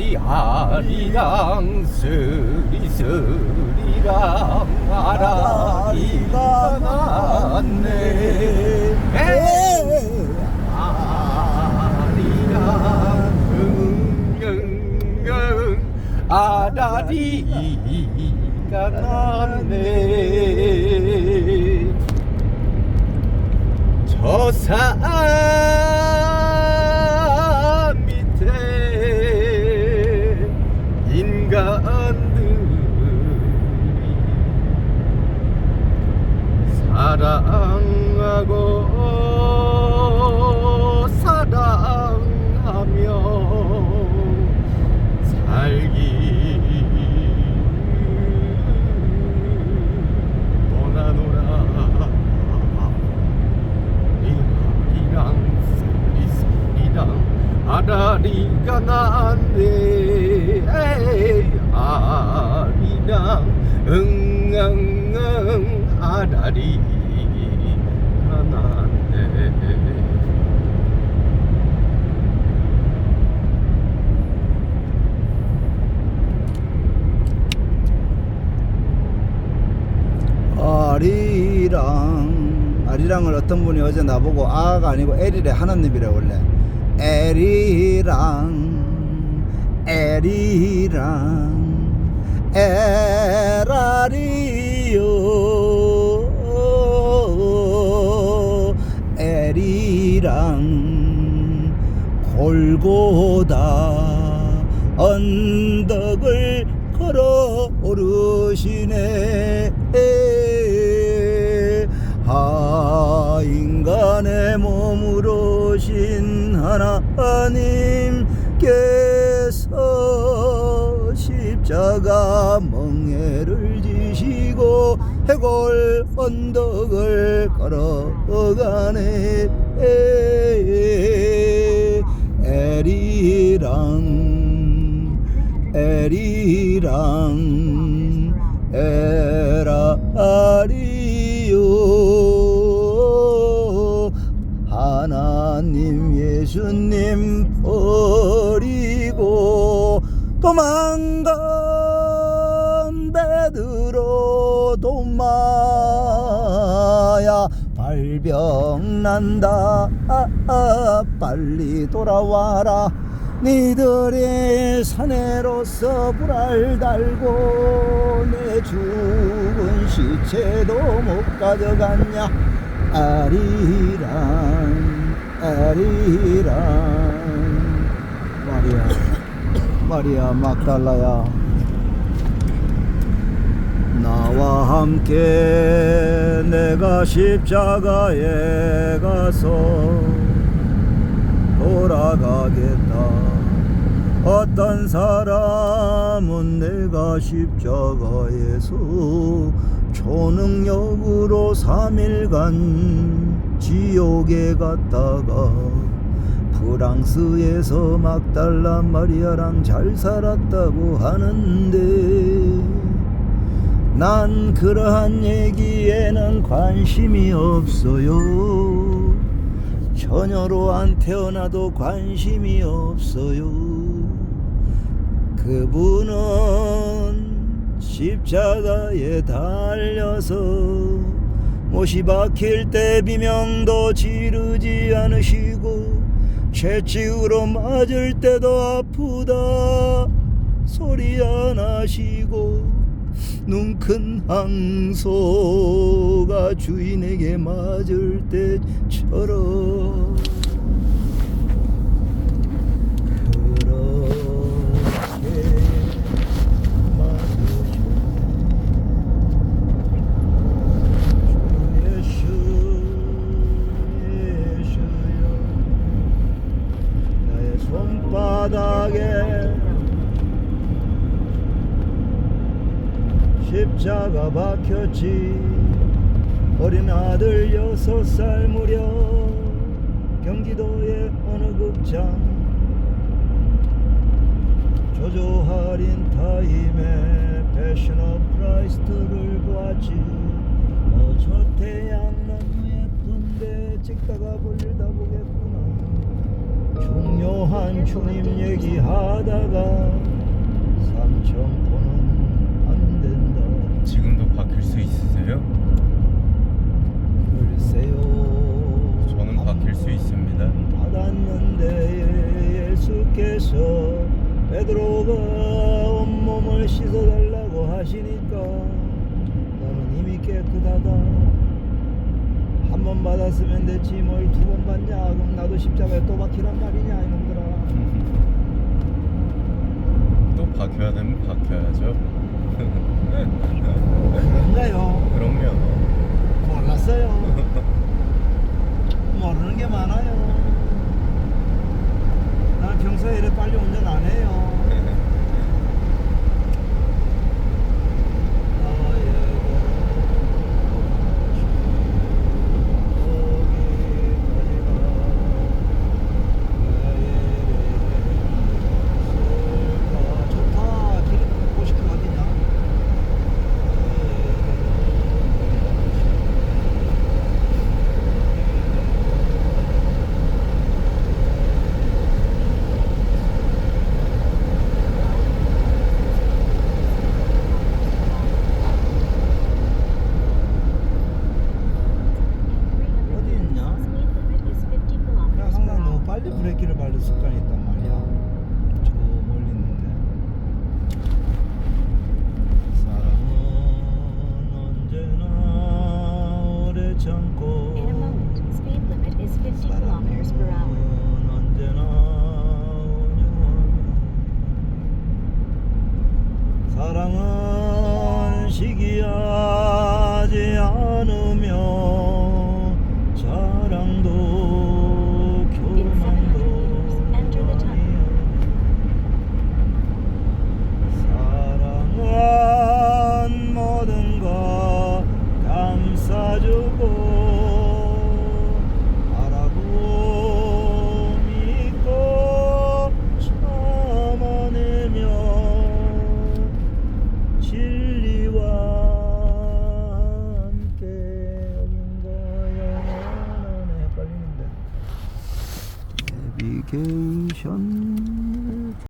아리 아리랑 스리 스리랑 아라리가 났네. 아리랑 응응응 아라리가 났네. 저산 사랑하고 사랑하며 살기 원하노라. 리리랑 스리스리랑 아라리가 에이, 아리랑 응응응 아라리가 났네 아리랑 아리랑을 어떤 분이 어제 나보고 아가 아니고 에리래 하나님이래 원래. 에리랑 에리랑 에라리요 에리랑 골고다 언덕을 걸어 오르시네. 아 인간의 몸으로 오신 하나님께서 십자가 멍에를 지시고 해골 언덕을 걸어가네. 에리랑 에리랑 에라리요. 하나님 예수님 버리고 도망간 베드로 도마야 발병 난다. 아, 아, 빨리 돌아와라. 니들의 사내로서 불알 달고 내 죽은 시체도 못 가져갔냐? 아리랑 아리랑. 마리아 마리아 막달라야 나와 함께 내가 십자가에 가서 돌아가겠다. 어떤 사람은 내가 십자가에서 초능력으로 3일간 지옥에 갔다가 프랑스에서 막달라 마리아랑 잘 살았다고 하는데 난 그러한 얘기에는 관심이 없어요. 처녀로 안 태어나도 관심이 없어요. 그분은 십자가에 달려서 못이 박힐 때 비명도 지르지 않으시고 채찍으로 맞을 때도 아프다 소리 안 하시고 눈 큰 항소가 주인에게 맞을 때처럼 손바닥에 십자가 박혔지. 어린 아들 여섯 살 무렵 경기도의 어느 극장? 조조 할인 타임에 패션 오브 크라이스트를 보았지. 어저 태양 너무 예쁜데 찍다가 볼다 보겠구나. 중요한 주님 얘기하다가 삼천포는 지금도 바뀔 수 있으세요? 글쎄요 저는 바뀔 수 있습니다. 받았는데 예수께서 베드로가 온몸을 씻어달라고 하시니까 너는 이미 깨끗하다 한 번 받았으면 됐지 뭘 두 번 받냐 그럼 나도 십자가에 또 박히란 말이냐 이놈들아 또 바뀌어야 되면 바뀌어야죠. 그런가요? 그럼요. información